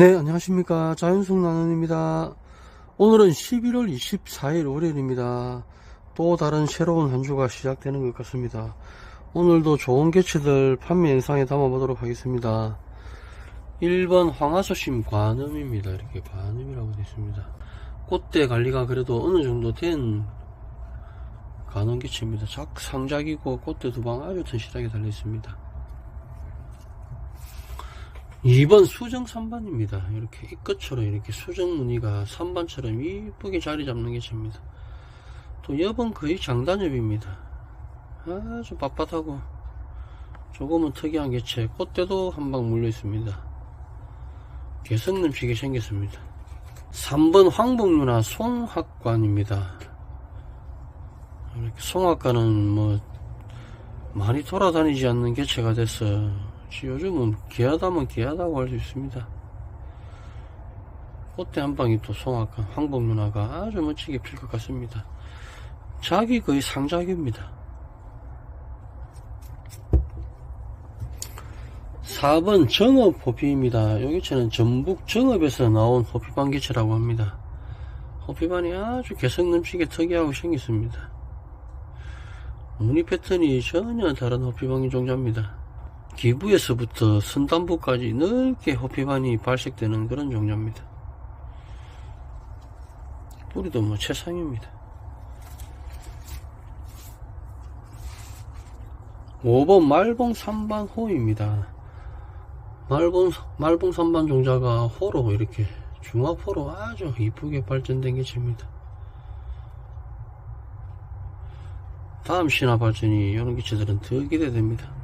네, 안녕하십니까. 자연숙 나눔입니다. 오늘은 11월 24일 월요일입니다. 또 다른 새로운 한 주가 시작되는 것 같습니다. 오늘도 좋은 개체들 판매 영상에 담아 보도록 하겠습니다. 1번 황하소심 관음입니다. 이렇게 관음이라고 되어 있습니다. 꽃대 관리가 그래도 어느 정도 된 간원 개체입니다. 작, 상작이고 꽃대 두 방 아주 튼실하게 달려 있습니다. 2번 수정 3반입니다. 이렇게 이 끝으로 이렇게 수정 무늬가 3반처럼 이쁘게 자리 잡는 개체입니다. 또 옆은 거의 장단엽입니다. 아주 빳빳하고 조금은 특이한 개체 꽃대도 한 방 물려 있습니다. 개성 넘치게 생겼습니다. 3번 황복류나 송학관입니다. 이렇게 송학관은 뭐 많이 돌아다니지 않는 개체가 돼서 요즘은 귀하다면 귀하다고 할 수 있습니다. 꽃대 한 방이 또 송악한 황복 누나가 아주 멋지게 필 것 같습니다. 작이 거의 상작입니다. 4번 정업 호피입니다. 여기처는 전북 정업에서 나온 호피반 개체라고 합니다. 호피반이 아주 개성 넘치게 특이하고 생겼습니다. 무늬 패턴이 전혀 다른 호피반 종자입니다. 기부에서부터 선단부까지 넓게 호피반이 발색되는 그런 종류입니다. 뿌리도 뭐 최상입니다. 5번 말봉 3반 호입니다. 말봉, 말봉 3반 종자가 호로 이렇게 중화호로 아주 이쁘게 발전된 개체입니다. 다음 신화 발전이 이런 개체들은 더 기대됩니다.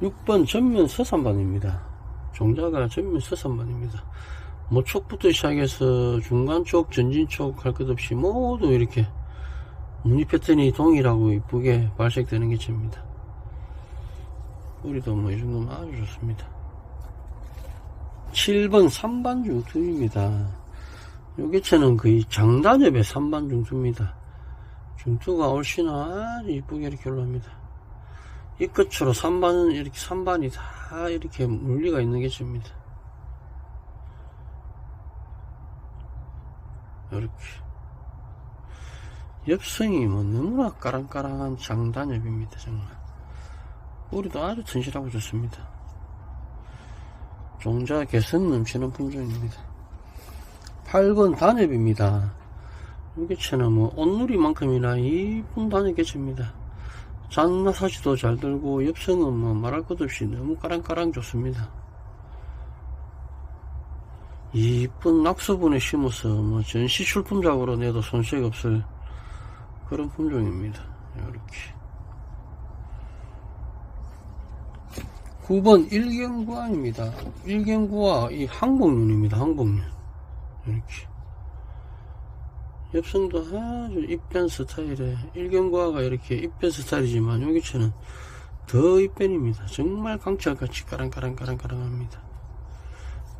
6번 전면 서산반입니다. 종자가 전면 서산반입니다. 모촉부터 시작해서 중간 쪽, 전진 쪽 할 것 없이 모두 이렇게 무늬 패턴이 동일하고 이쁘게 발색되는 개체입니다. 뿌리도 뭐 이 정도면 아주 좋습니다. 7번 3반 중투입니다. 요 개체는 거의 장단엽의 3반 중투입니다. 중투가 훨씬 아주 이쁘게 이렇게 올라옵니다. 이 끝으로 3반은 이렇게 3반이 다 이렇게 물리가 있는 개체입니다. 이렇게. 엽성이 뭐 너무나 까랑까랑한 장단엽입니다 정말. 뿌리도 아주 튼실하고 좋습니다. 종자 개성 넘치는 품종입니다. 8번 단엽입니다. 이 개체는 뭐 온누리만큼이나 이쁜 단엽 개체입니다 잔나사지도 잘 들고 엽성은 뭐 말할 것 없이 너무 까랑까랑 좋습니다. 이쁜 낙서분에 심어서 뭐 전시 출품작으로 내도 손색 없을 그런 품종입니다. 이렇게 9번 일경구화입니다. 일경구화 이 항복륜입니다. 항복륜 이렇게 엽성도 아주 입변 스타일의 일경과가 이렇게 입변 스타일이지만 여기처는 더 입변입니다. 정말 강철같이 까랑까랑까랑까랑합니다.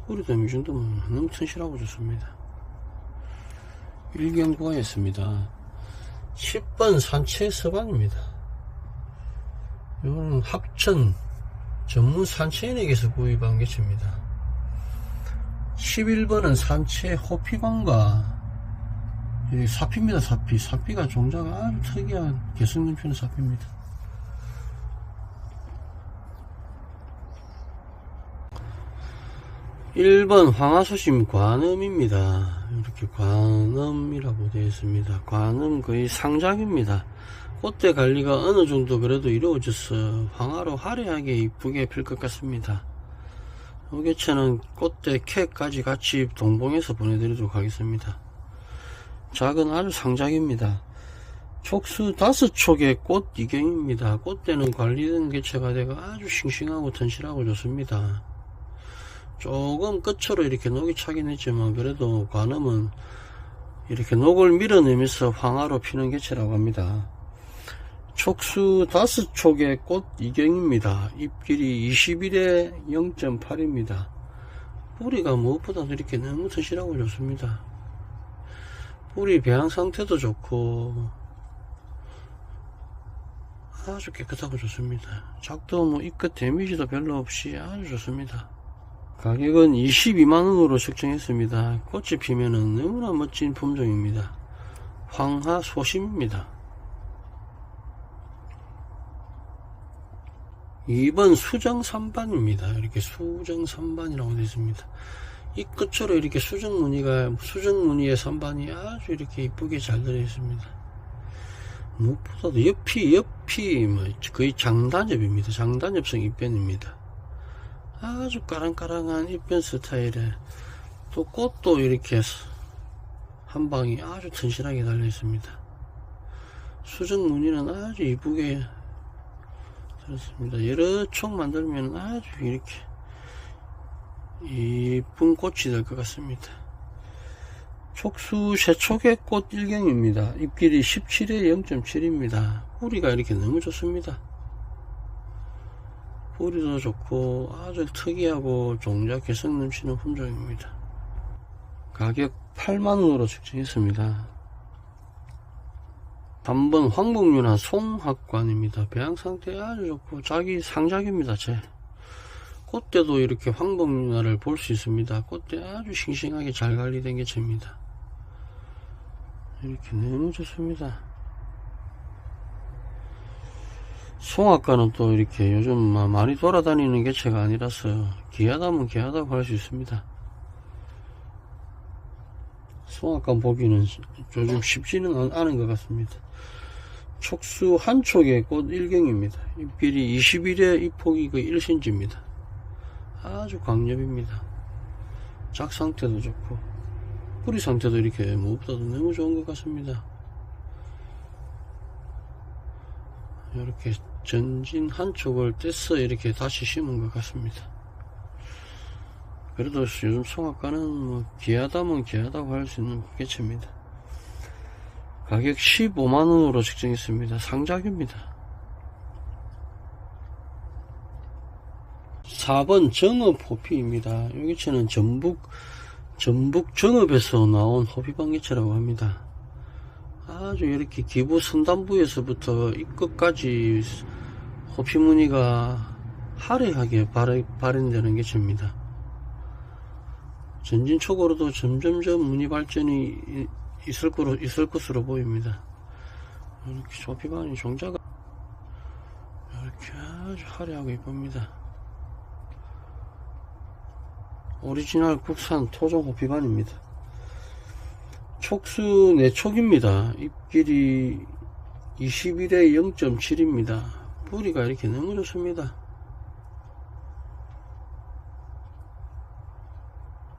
이 정도면 너무 튼실하고 좋습니다. 일경과였습니다. 10번 산채 서반입니다. 이거는 합천 전문 산채인에게서 구입한 개체입니다. 11번은 산채 호피광과 이 사피입니다 사피. 사피가 종자가 아주 특이한 넘치는 사피입니다. (1번) 황하수심 관음입니다. 이렇게 관음이라고 되어 있습니다. 관음 거의 상작입니다. 꽃대 관리가 어느 정도 그래도 이루어져서 황화로 화려하게 이쁘게 필 것 같습니다. 요개체는 꽃대 캣까지 같이 동봉해서 보내드리도록 하겠습니다 작은 알 상작입니다. 촉수 다섯 촉의 꽃 이경입니다. 꽃대는 관리된 개체가 되고 아주 싱싱하고 튼실하고 좋습니다. 조금 끝으로 이렇게 녹이 차긴 했지만 그래도 관음은 이렇게 녹을 밀어내면서 황화로 피는 개체라고 합니다. 촉수 다섯 촉의 꽃 이경입니다. 잎길이 21에 0.8입니다. 뿌리가 무엇보다도 이렇게 너무 튼실하고 좋습니다. 뿌리 배양 상태도 좋고 아주 깨끗하고 좋습니다. 작도 뭐 이끝 데미지도 별로 없이 아주 좋습니다. 가격은 22만원으로 책정했습니다. 꽃이 피면은 너무나 멋진 품종입니다. 황하 소심입니다. 2번 수정 3반입니다. 이렇게 수정 3반이라고 되어 있습니다. 이 끝으로 이렇게 수정 무늬가 수정 무늬의 3반이 아주 이렇게 이쁘게 잘 들어 있습니다. 무엇보다도 옆이 옆이 뭐 거의 장단엽입니다. 장단엽성 입변입니다. 아주 까랑까랑한 입변 스타일에 또 꽃도 이렇게 한 방이 아주 튼실하게 달려 있습니다. 수정 무늬는 아주 이쁘게 그렇습니다. 여러 촉 만들면 아주 이렇게 이쁜 꽃이 될 것 같습니다. 촉수 새촉의 꽃 일경입니다. 잎길이 17에 0.7입니다. 뿌리가 이렇게 너무 좋습니다. 뿌리도 좋고 아주 특이하고 종자 개성 넘치는 품종입니다. 가격 8만원으로 측정했습니다. 3번 황복류나 송학관입니다. 배양 상태 아주 좋고 자기 상작입니다. 제 꽃대도 이렇게 황복류나를 볼 수 있습니다. 꽃대 아주 싱싱하게 잘 관리된 개체입니다. 이렇게 너무 좋습니다. 송악과는 또 이렇게 요즘 많이 돌아다니는 개체가 아니라서 귀하다면 귀하다고 할 수 있습니다. 송악과 보기는 요즘 쉽지는 않은 것 같습니다. 촉수 한 촉의 꽃 일경입니다. 잎길이 20일에 잎폭이 그 1cm입니다. 아주 강력입니다. 작 상태도 좋고 뿌리 상태도 이렇게 무엇보다도 너무 좋은 것 같습니다. 이렇게 전진 한 촉을 떼서 이렇게 다시 심은 것 같습니다. 그래도 요즘 송악과는 뭐 귀하다면 귀하다고 할 수 있는 개체입니다. 가격 15만원으로 책정했습니다. 상작입니다. 4번 정읍 호피입니다. 이 개체는 전북, 전북 정읍에서 나온 호피방 개체라고 합니다. 아주 이렇게 기부 선단부에서부터 이 끝까지 호피 무늬가 화려하게 발현되는 개체입니다. 전진촉으로도 점점점 무늬 발전이 있을, 거로, 있을 것으로 보입니다. 이렇게 조피반이 종자가 이렇게 아주 화려하고 이쁩니다. 오리지널 국산 토종 호피반입니다. 촉수 4촉입니다. 잎길이 21에 0.7입니다. 뿌리가 이렇게 너무 좋습니다.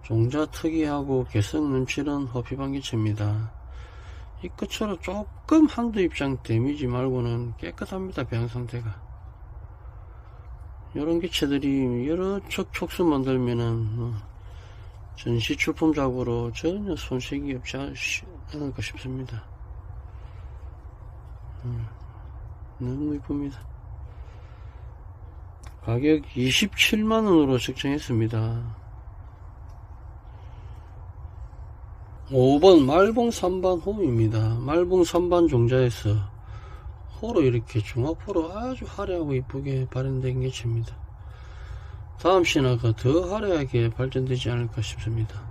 종자 특이하고 개성 넘치는 호피방기체입니다. 이 끝으로 조금 한두 입장 데미지 말고는 깨끗합니다. 배양 상태가. 이런 기체들이 여러 촉 촉수 만들면은 뭐 전시 출품작으로 전혀 손색이 없지 않을까 싶습니다. 음, 너무 이쁩니다. 가격 27만원으로 책정했습니다. 5번 말봉 3반 홈입니다. 말봉 3반 종자에서 호로 이렇게 중화포로 아주 화려하고 이쁘게 발현된 개체입니다. 다음 신화가 더 화려하게 발전되지 않을까 싶습니다.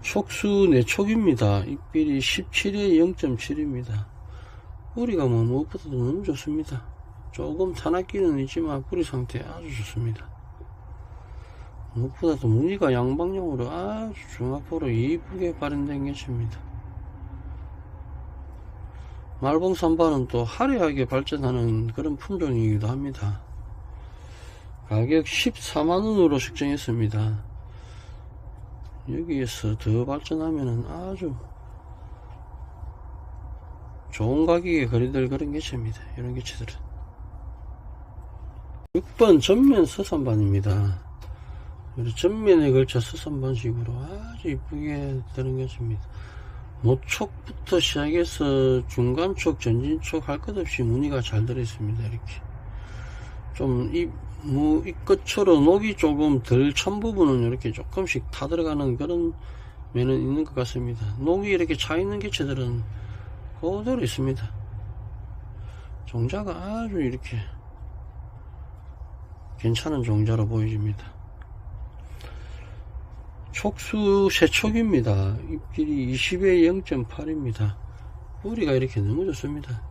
촉수 4촉입니다. 잎길이 17에 0.7입니다. 뿌리가 뭐 무엇보다도 너무 좋습니다. 조금 타락기는 있지만 뿌리 상태 아주 좋습니다. 무엇보다도 무늬가 양방향으로 아주 중화포로 이쁘게 발현된 개체입니다. 말봉 산반은 또 화려하게 발전하는 그런 품종이기도 합니다. 가격 14만원으로 책정했습니다. 여기에서 더 발전하면 아주 좋은 가격에 거래될 그런 개체입니다. 이런 개체들은 6번 전면 서산반입니다. 전면에 걸쳐서 선반식으로 아주 이쁘게 되는 것입니다. 모촉부터 시작해서 중간촉, 전진촉 할 것 없이 무늬가 잘 들어있습니다. 이렇게 좀 이 뭐, 이 끝으로 녹이 조금 덜찬 부분은 이렇게 조금씩 타 들어가는 그런 면은 있는 것 같습니다. 녹이 이렇게 차 있는 개체들은 그대로 있습니다. 종자가 아주 이렇게 괜찮은 종자로 보여집니다. 촉수 세촉입니다. 입길이 20에 0.8입니다. 뿌리가 이렇게 너무 좋습니다.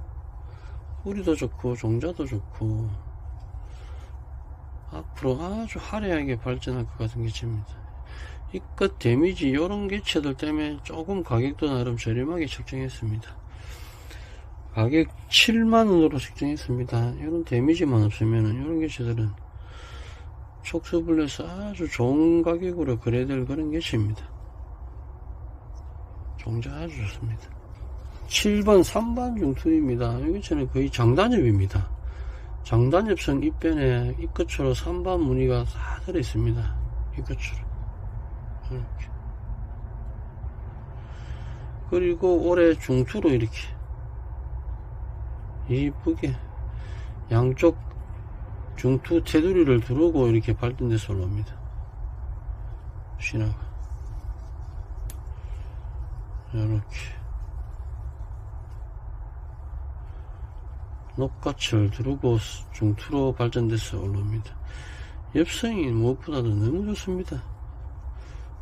뿌리도 좋고 종자도 좋고 앞으로 아주 화려하게 발전할 것 같은 개체입니다. 이끝 데미지 이런 개체들 때문에 조금 가격도 나름 저렴하게 책정했습니다. 가격 7만원으로 책정했습니다. 이런 데미지만 없으면 이런 개체들은 촉수블레스 아주 좋은 가격으로 거래될 그런 개체입니다. 종자 아주 좋습니다. 7번 3번 중투입니다. 이 개체는 거의 장단엽입니다. 장단엽성 입변에 이 끝으로 3번 무늬가 다 들어있습니다. 이 끝으로. 이렇게. 그리고 올해 중투로 이렇게 이쁘게 양쪽 중투 테두리를 두르고 이렇게 발전돼서 올라옵니다. 신화가 이렇게 녹같이를 두르고 중투로 발전돼서 올라옵니다. 엽성이 무엇보다도 너무 좋습니다.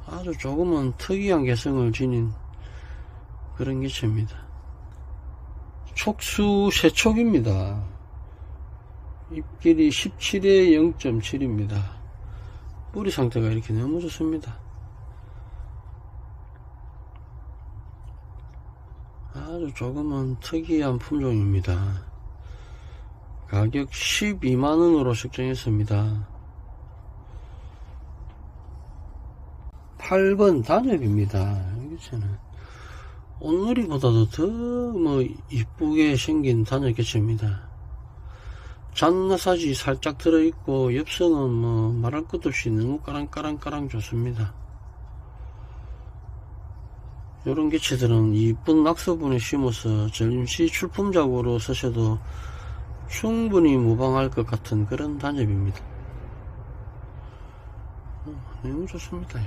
아주 조금은 특이한 개성을 지닌 그런 개체입니다. 촉수 세촉입니다. 입길이 17에 0.7입니다. 뿌리 상태가 이렇게 너무 좋습니다. 아주 조금은 특이한 품종입니다. 가격 12만원으로 책정했습니다. 8번 단엽입니다. 이게는 온누리보다도 더 뭐 이쁘게 생긴 단엽 개체입니다. 잔나사지 살짝 들어있고 엽서는 뭐 말할 것 없이 너무 까랑까랑까랑 좋습니다. 이런 개체들은 이쁜 낙서분에 심어서 전시 출품작으로 쓰셔도 충분히 무방할 것 같은 그런 단엽입니다. 어, 너무 좋습니다.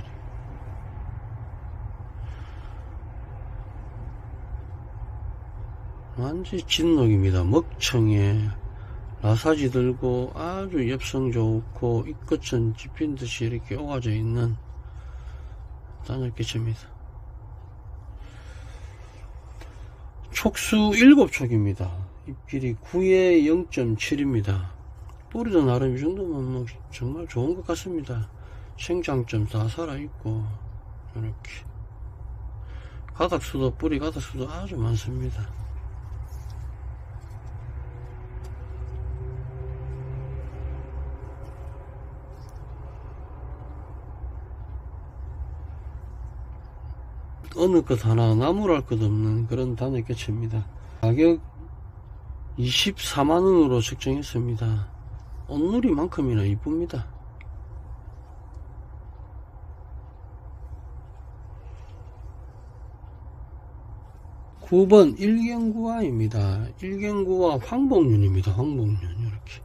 완전 진녹입니다. 먹청에 라사지 들고 아주 엽성 좋고 이 끝은 집힌 듯이 이렇게 오가져 있는 단열개체입니다. 촉수 7촉입니다. 입길이 9에 0.7입니다. 뿌리도 나름 이 정도면 뭐 정말 좋은 것 같습니다. 생장점 다 살아있고 이렇게 가닥수도 뿌리 가닥수도 아주 많습니다. 어느 것 하나 나무랄 것 없는 그런 단어 개체입니다. 가격 24만원으로 책정했습니다. 온누리만큼이나 이쁩니다. (9번) 일경구화입니다. 일경구화 황복륜입니다. 황복륜 이렇게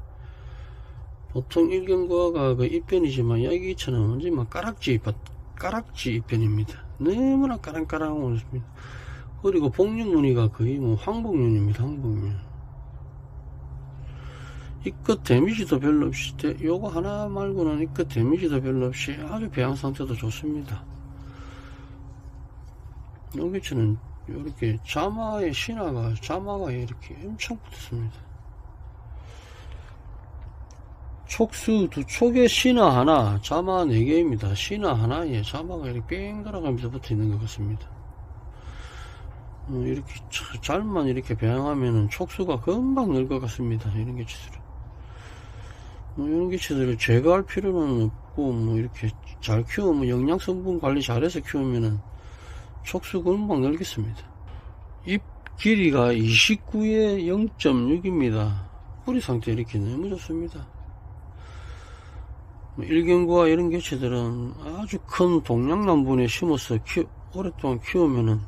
보통 일경구화가 그 입변이지만 여기 처럼 완전히 막 까락지 까락지 입변입니다. 너무나 까랑까랑 오습니다 그리고 복륜 무늬가 거의 뭐 황복륜입니다. 황복륜. 이 끝 데미지도 별로 없이 요거 하나 말고는 이 끝 데미지도 별로 없이 아주 배양 상태도 좋습니다. 여기처는 이렇게 자마의 신화가 자마가 이렇게 엄청 붙었습니다. 촉수 두 촉에 신화 하나, 자마 네 개입니다. 신화 하나에 자마가 이렇게 뺑 돌아가면서 붙어 있는 것 같습니다. 어, 이렇게 잘만 이렇게 배양하면은 촉수가 금방 늘 것 같습니다. 이런 개체들은. 뭐 이런 개체들을 제거할 필요는 없고, 뭐 이렇게 잘 키우면 영양 성분 관리 잘해서 키우면은 촉수 금방 늘겠습니다. 잎 길이가 29에 0.6입니다. 뿌리 상태 이렇게 너무 좋습니다. 뭐 일경구와 이런 개체들은 아주 큰 동양남분에 심어서 키, 오랫동안 키우면은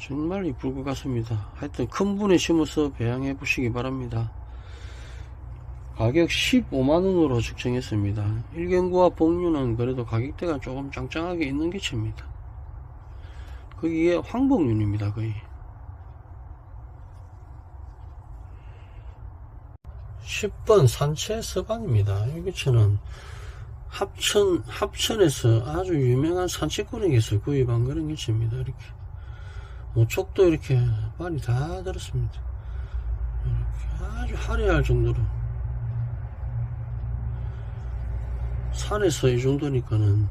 정말 이쁠 것 같습니다. 하여튼 큰 분에 심어서 배양해 보시기 바랍니다. 가격 15만원으로 측정했습니다. 일경구와 복류는 그래도 가격대가 조금 짱짱하게 있는 개체입니다. 거기에 황복륜입니다. 거의. 10번 산채. 이 개체는 합천, 합천에서 아주 유명한 산책구역에서 구입한 그런 개체입니다. 이렇게. 모촉도 이렇게 많이 다 들었습니다. 이렇게 아주 화려할 정도로. 산에서 이 정도니까는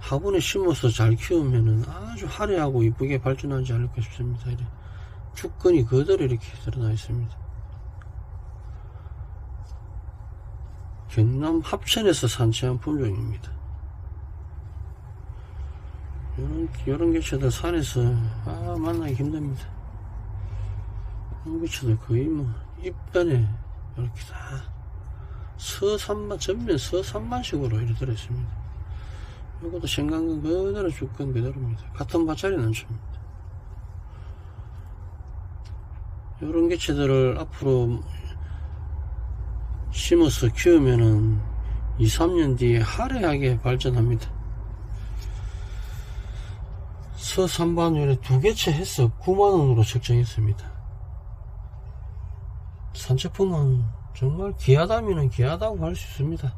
화분에 심어서 잘 키우면은 아주 화려하고 이쁘게 발전하지 않을까 싶습니다. 이렇게 축根이 그대로 이렇게 드러나 있습니다. 경남 합천에서 산채한 품종입니다. 이런, 이런 개체들 산에서, 아, 만나기 힘듭니다. 이런 개체들 거의 뭐, 입변에 이렇게 다, 서산만, 전면 서산만식으로 이렇게 들어있습니다. 이것도 생강근 그대로 죽근 그대로입니다. 같은 밭자리는 않습니다. 이런 개체들을 앞으로 심어서 키우면은 2, 3년 뒤에 화려하게 발전합니다. 서산반율에 두 개체 해서 9만원으로 책정했습니다. 산제품은 정말 귀하다면 귀하다고 할 수 있습니다.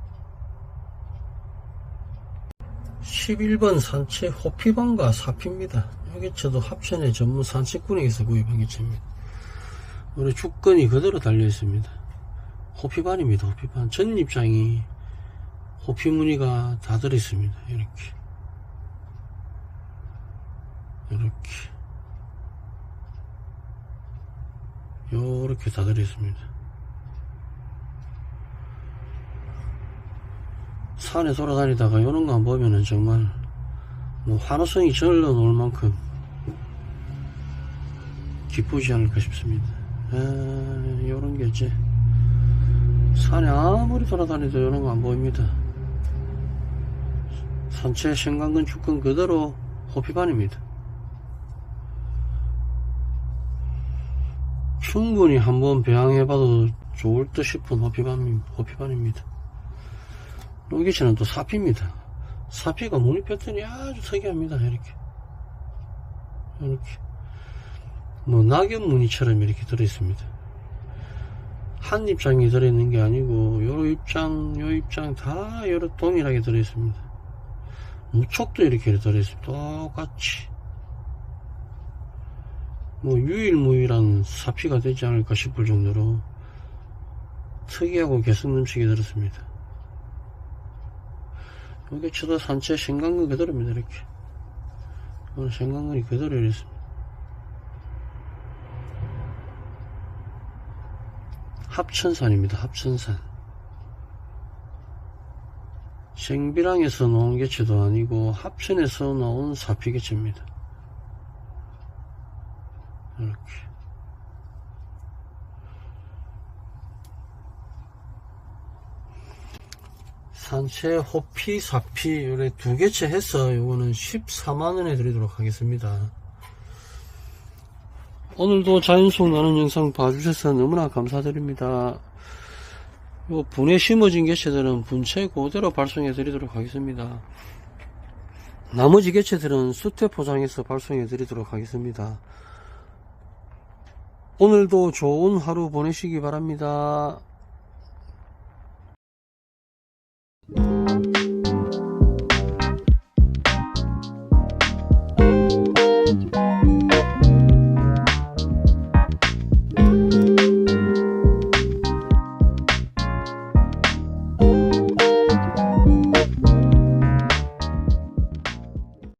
11번 산채 호피반과 사피입니다. 이 개체도 합천의 전문 산책군에서 구입한 개체입니다. 우리 축건이 그대로 달려 있습니다. 호피반입니다. 호피반 전입장이 호피 무늬가 다 들어 있습니다. 이렇게 이렇게 요렇게 다 들어 있습니다. 산에 돌아다니다가 요런 거 보면은 정말 뭐 환호성이 절로 놓을 만큼 기쁘지 않을까 싶습니다. 아, 요런 게 이제 산에 아무리 돌아다니도 이런 거 안 보입니다. 산채 생강근 축근 그대로 호피반입니다. 충분히 한번 배양해봐도 좋을 듯 싶은 호피반, 호피반입니다. 여기치는 또 사피입니다. 사피가 무늬 패턴이 아주 특이합니다. 이렇게. 이렇게. 뭐, 낙엽 무늬처럼 이렇게 들어있습니다. 한 입장이 들어있는 게 아니고 요 입장 요 입장 다 여러 동일하게 들어있습니다. 무촉도 이렇게 들어있습니다. 똑같이. 뭐 유일무이한 사피가 되지 않을까 싶을 정도로 특이하고 개성 넘치게 들었습니다. 여기 쳐다 산채 생강근 그대로입니다 이렇게. 생강근이 그대로 이랬습니다 합천산입니다. 합천산. 생비랑에서 나온 개체도 아니고 합천에서 나온 사피 개체입니다. 이렇게. 산채, 호피, 사피, 요래 두 개체 해서 요거는 14만원에 드리도록 하겠습니다. 오늘도 자연속 나는 영상 봐주셔서 너무나 감사드립니다. 요 분에 심어진 개체들은 분체 그대로 발송해 드리도록 하겠습니다. 나머지 개체들은 수태 포장해서 발송해 드리도록 하겠습니다. 오늘도 좋은 하루 보내시기 바랍니다.